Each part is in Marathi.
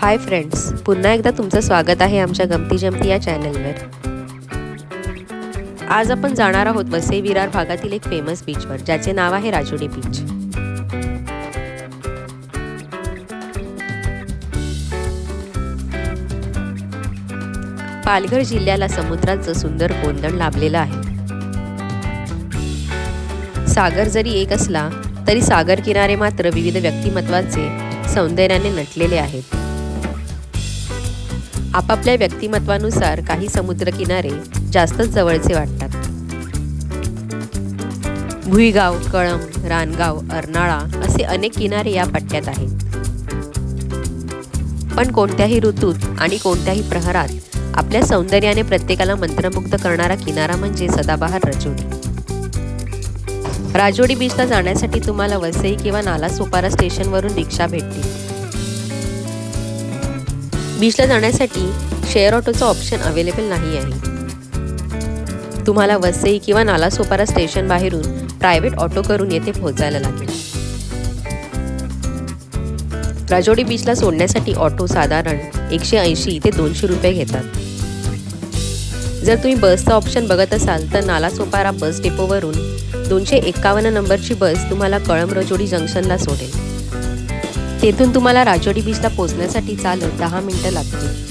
हाय फ्रेंड्स पुन्हा एकदा तुमचं स्वागत आहे आमच्या गमती जमती या चॅनलवर आज आपण जाणार आहोत वसई विरार भागातील एक फेमस बीचवर ज्याचे नाव आहे राजोडी बीच पालघर जिल्ह्याला समुद्राचं सुंदर कोंदण लाभलेलं आहे. सागर जरी एक असला तरी सागर किनारे मात्र विविध व्यक्तिमत्वाचे सौंदर्याने नटलेले आहेत. आपापल्या व्यक्तिमत्वानुसार काही समुद्रकिनारे जास्तच जवळचे वाटतात. भुईगाव कळम रानगाव अर्नाळा असे अनेक किनारे या पट्ट्यात आहेत. पण कोणत्याही ऋतूत आणि कोणत्याही प्रहरात आपल्या सौंदर्याने प्रत्येकाला मंत्रमुग्ध करणारा किनारा म्हणजे सदाबहार राजोडी. राजोडी बीचला जाण्यासाठी तुम्हाला वसई किंवा नाला सोपारा स्टेशनवरून रिक्षा भेटतील. बीचला जाण्यासाठी शेअर ऑटोचं ऑप्शन अवेलेबल नाही आहे. तुम्हाला वसई किंवा नालासोपारा स्टेशन बाहेरून प्रायव्हेट ऑटो करून येथे पोहोचायला लागेल. राजोडी बीचला सोडण्यासाठी ऑटो साधारण एकशे ऐंशी ते दोनशे रुपये घेतात. जर तुम्ही बसचा ऑप्शन बघत असाल तर नालासोपारा बस डेपोवरून दोनशे एक्कावन्न नंबरची बस तुम्हाला कळम रजोडी जंक्शनला सोडेल. तेथून तुम्हाला राजोडी बीचला पोहोचण्यासाठी चालत दहा मिनिटं लागतील.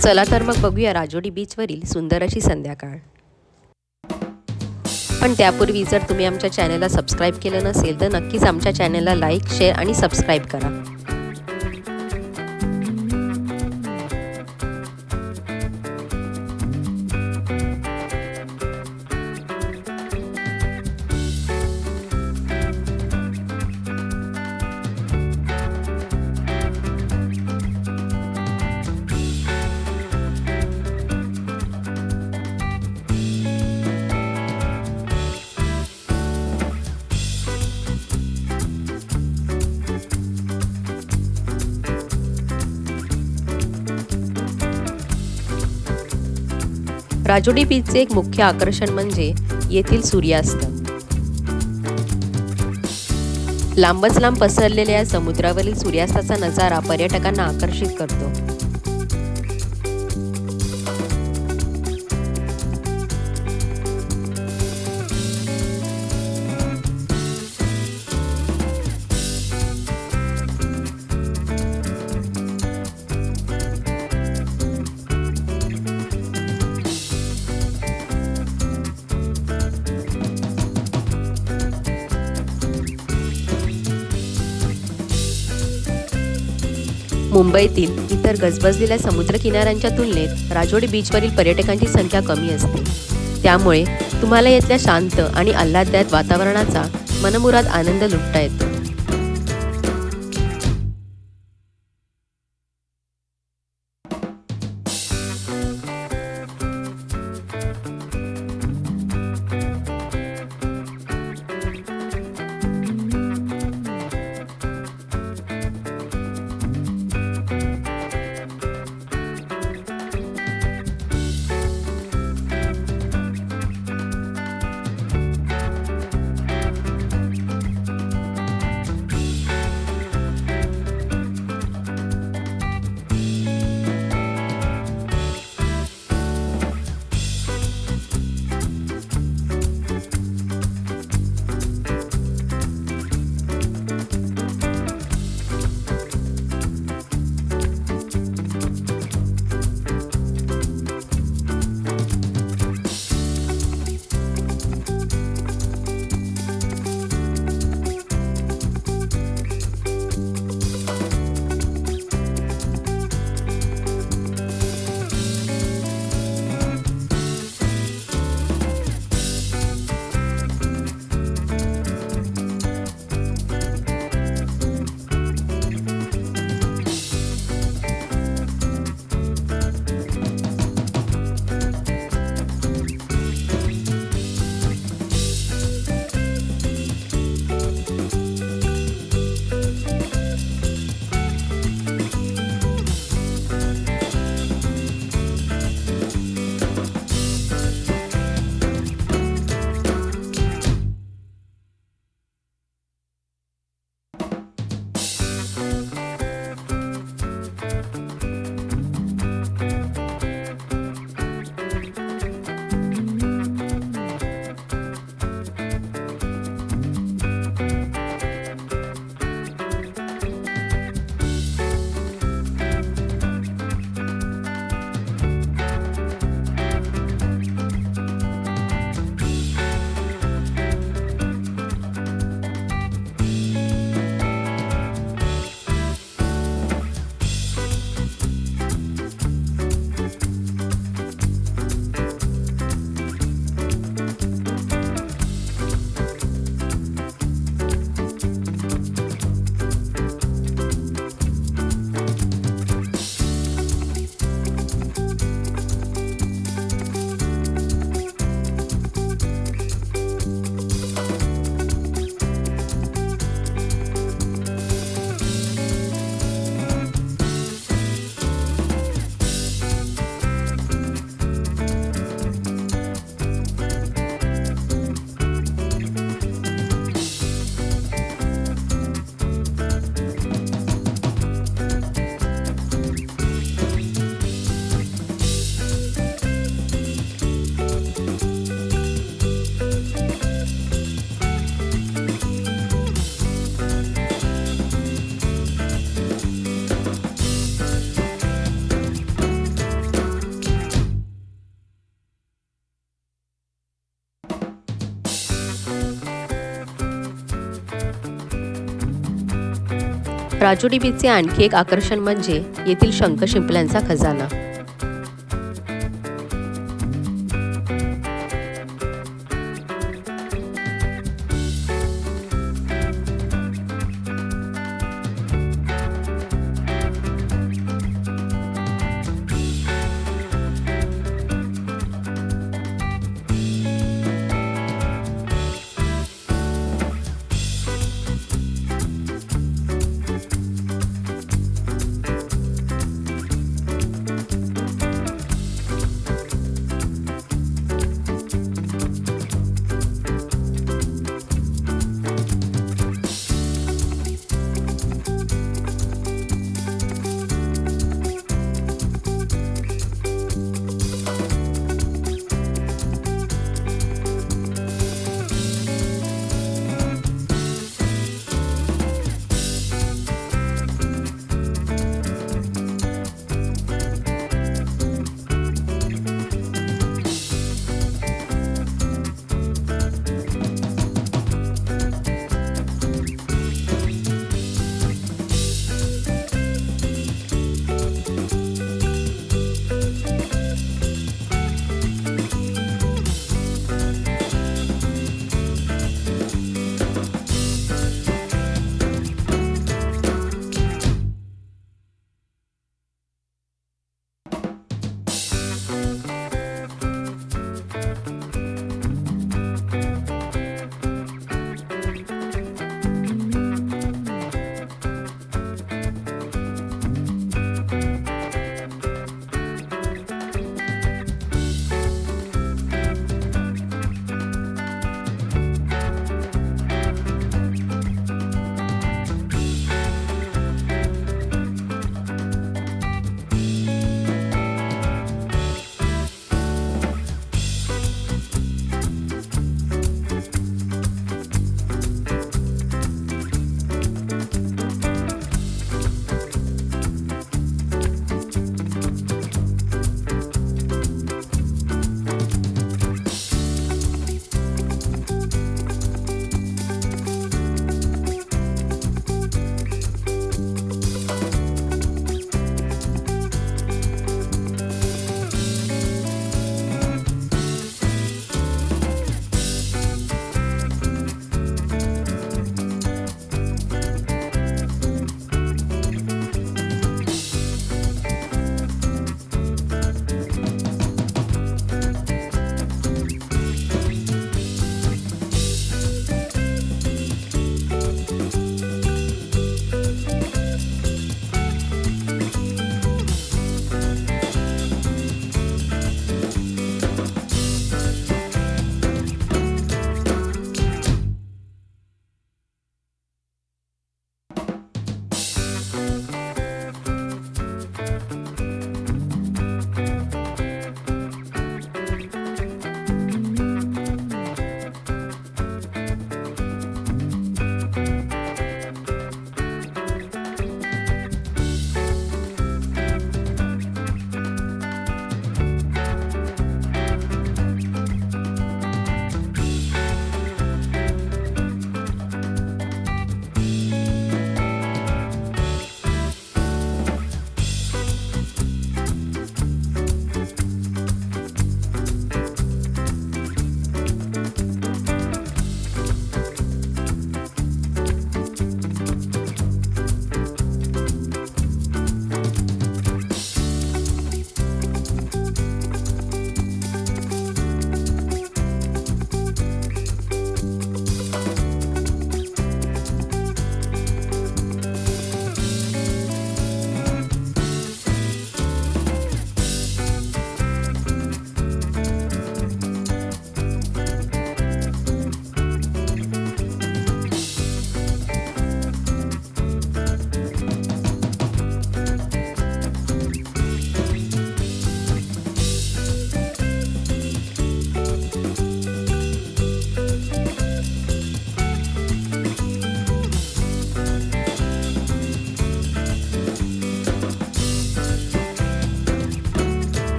चला तर मग बघूया राजोडी बीचवरील सुंदर अशी संध्याकाळ. पण त्यापूर्वी जर तुम्ही आमच्या चॅनलला सबस्क्राईब केलं नसेल तर नक्कीच आमच्या चॅनलला लाईक शेअर आणि सबस्क्राईब करा. राजुडी बीचचे एक मुख्य आकर्षण म्हणजे येथील सूर्यास्त. लांबच लांब पसरलेल्या समुद्रावरील सूर्यास्ताचा नजारा पर्यटकांना आकर्षित करतो. मुंबईतील इतर गजबजलेल्या समुद्रकिनाऱ्यांच्या तुलनेत राजोडी बीचवरील पर्यटकांची संख्या कमी असते. त्यामुळे तुम्हाला येथल्या शांत आणि आल्हाददायक वातावरणाचा मनमुराद आनंद लुटता येतो. राजोडी बीचचे आणखी एक आकर्षण म्हणजे येथील शंख शिंपल्यांचा खजाना.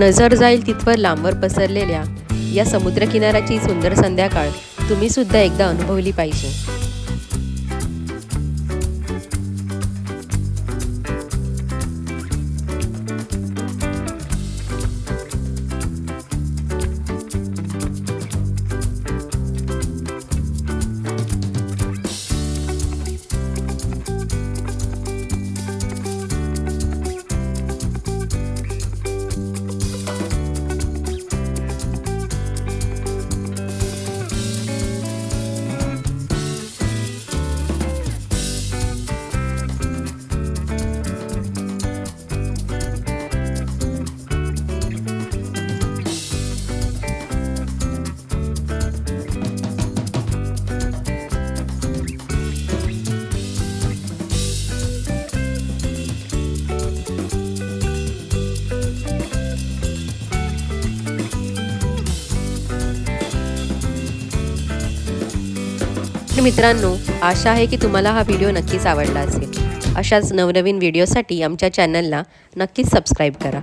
नजर जाईल तिथवर लांबवर पसरलेल्या या समुद्रकिनाऱ्याची सुंदर संध्याकाळ तुम्हीसुद्धा एकदा अनुभवली पाहिजे. तर मित्रांनो आशा आहे की तुम्हाला हा व्हिडिओ नक्कीच आवडला असेल. अशाच नवनवीन व्हिडिओसाठी आमच्या चॅनलला नक्कीच सबस्क्राईब करा.